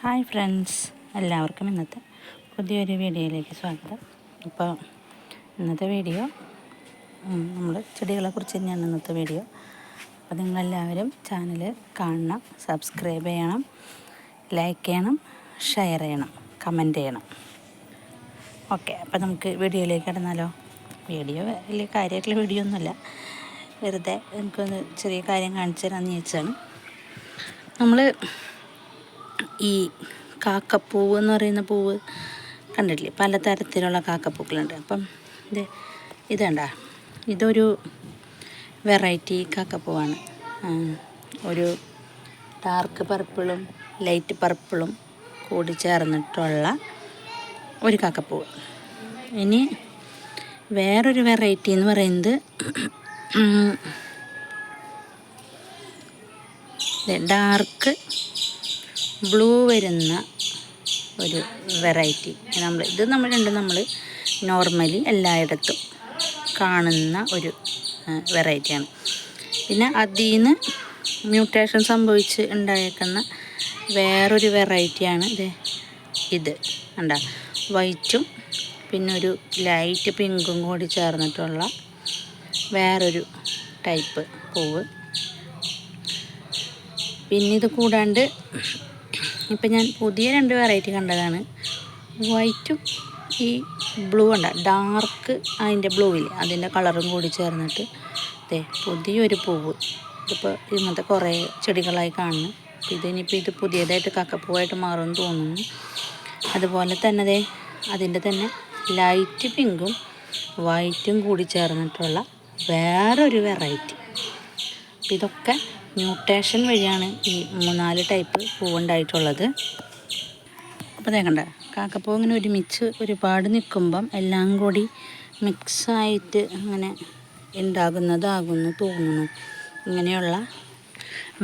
Hi friends എല്ലാവർക്കും ഇന്നത്തെ പുതിയൊരു വീഡിയോയിലേക്ക് സ്വാഗതം. അപ്പോൾ ഇന്നത്തെ വീഡിയോ നമ്മൾ ചെടികളെ കുറിച്ച് തന്നെയാണ് ഇന്നത്തെ വീഡിയോ. അപ്പോൾ നിങ്ങളെല്ലാവരും ചാനൽ കാണണം സബ്സ്ക്രൈബ് ചെയ്യണം ലൈക്ക് ചെയ്യണം ഷെയർ ചെയ്യണം കമന്റ് ചെയ്യണം. ഓക്കെ അപ്പോൾ നമുക്ക് വീഡിയോയിലേക്ക് കിടന്നാലോ? വീഡിയോ വലിയ കാര്യമായിട്ടുള്ള വീഡിയോ ഒന്നുമില്ല. വെറുതെ എനിക്കൊന്ന് ചെറിയ കാര്യം കാണിച്ചു തരാമെന്ന് ചോദിച്ചാണ് നമ്മൾ ഈ കാക്കപ്പൂവ് എന്ന് പറയുന്ന പൂവ് കണ്ടിട്ടില്ലേ? പലതരത്തിലുള്ള കാക്കപ്പൂക്കളുണ്ട്. അപ്പം ഇത് ഇതണ്ട ഇതൊരു വെറൈറ്റി കാക്കപ്പൂവാണ്. ഒരു ഡാർക്ക് പർപ്പിളും ലൈറ്റ് പർപ്പിളും കൂടി ചേർന്നിട്ടുള്ള ഒരു കാക്കപ്പൂവ്. ഇനി വേറൊരു വെറൈറ്റി എന്ന് പറയുന്നത് ഡാർക്ക് ബ്ലൂ വരുന്ന ഒരു വെറൈറ്റി. നമ്മൾ ഇത് നമ്മൾ രണ്ടും നമ്മൾ നോർമലി എല്ലായിടത്തും കാണുന്ന ഒരു വെറൈറ്റിയാണ്. പിന്നെ അതിൽ നിന്ന് മ്യൂട്ടേഷൻ സംഭവിച്ച് ഉണ്ടായേക്കുന്ന വേറൊരു വെറൈറ്റിയാണ് ഇത്. ഇത് കണ്ട? വൈറ്റും പിന്നെ ഒരു ലൈറ്റ് പിങ്കും കൂടി ചേർന്നിട്ടുള്ള വേറൊരു ടൈപ്പ് പൂവ്. പിന്നെ ഇത് കൂടാണ്ട് ഇപ്പം ഞാൻ പുതിയ രണ്ട് വെറൈറ്റി കണ്ടതാണ്. വൈറ്റും ഈ ബ്ലൂ ഉണ്ട. ഡാർക്ക് അതിന്റെ ബ്ലൂവില്ലേ അതിന്റെ കളറും കൂടി ചേർന്നിട്ട് അതെ പുതിയൊരു പൂവ്. ഇതിപ്പോൾ ഇങ്ങനത്തെ കുറേ ചെടികളായി കാണുന്നു. ഇതിനിപ്പോൾ ഇത് പുതിയതായിട്ട് കക്കപ്പൂവായിട്ട് മാറുമെന്ന് തോന്നുന്നു. അതുപോലെ തന്നെ അതെ അതിന്റെ തന്നെ ലൈറ്റ് പിങ്കും വൈറ്റും കൂടി ചേർന്നിട്ടുള്ള വേറൊരു വെറൈറ്റി ഇതൊക്കെ മ്യൂട്ടേഷൻ വഴിയാണ് ഈ മൂന്നാൽ ടൈപ്പ് പൂവുണ്ടായിട്ടുള്ളത്. അപ്പോൾ അതേക്കണ്ട കാക്കപ്പൂ ഇങ്ങനെ ഒരുമിച്ച് ഒരുപാട് നിൽക്കുമ്പം എല്ലാം കൂടി മിക്സായിട്ട് അങ്ങനെ ഉണ്ടാകുന്നതാകുന്നു തോന്നുന്നു. ഇങ്ങനെയുള്ള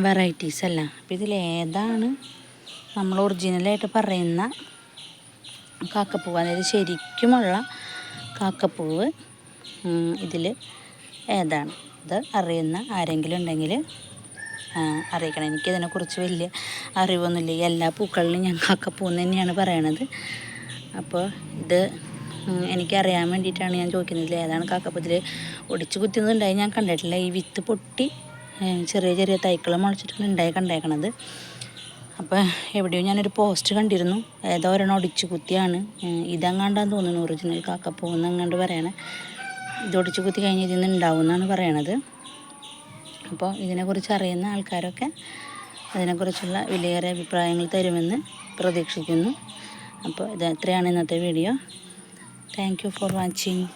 വെറൈറ്റീസ് അല്ല. അപ്പോൾ ഇതിലേതാണ് നമ്മൾ ഒറിജിനലായിട്ട് പറയുന്ന കാക്കപ്പൂവ് അതായത് ശരിക്കുമുള്ള കാക്കപ്പൂവ് ഇതിൽ ഏതാണ്? ഇത് അറിയുന്ന ആരെങ്കിലും ഉണ്ടെങ്കിൽ അറിയിക്കണം. എനിക്കിതിനെക്കുറിച്ച് വലിയ അറിവൊന്നുമില്ല. എല്ലാ പൂക്കളിലും ഞാൻ കാക്കപ്പൂ തന്നെയാണ് പറയണത്. അപ്പോൾ ഇത് എനിക്കറിയാൻ വേണ്ടിയിട്ടാണ് ഞാൻ ചോദിക്കുന്നത്. ഏതാണ് കാക്കപ്പത്തിൽ ഒടിച്ചു കുത്തുന്നുണ്ടായി ഞാൻ കണ്ടിട്ടില്ല. ഈ വിത്ത് പൊട്ടി ചെറിയ ചെറിയ തൈക്കൾ മുളച്ചിട്ടാണ് ഉണ്ടായി കണ്ടേക്കണത്. അപ്പോൾ എവിടെയോ ഞാനൊരു പോസ്റ്റ് കണ്ടിരുന്നു. ഏതോ ഒരെണ്ണം ഒടിച്ചു കുത്തിയാണ്. ഇതെങ്ങാണ്ടാന്ന് തോന്നുന്നു. ഒറിജിനൽ കാക്കപ്പൂന്ന് അങ്ങാണ്ട് പറയണേ. ഇത് ഒടിച്ചു കുത്തി കഴിഞ്ഞ് ഇതിൽ നിന്ന് ഉണ്ടാവും എന്നാണ് പറയണത്. അപ്പോൾ ഇതിനെക്കുറിച്ച് അറിയുന്ന ആൾക്കാരൊക്കെ അതിനെക്കുറിച്ചുള്ള വിലയേറെ അഭിപ്രായങ്ങൾ തരുമെന്ന് പ്രതീക്ഷിക്കുന്നു. അപ്പോൾ ഇത് എത്രയാണ് ഇന്നത്തെ വീഡിയോ? Thank for watching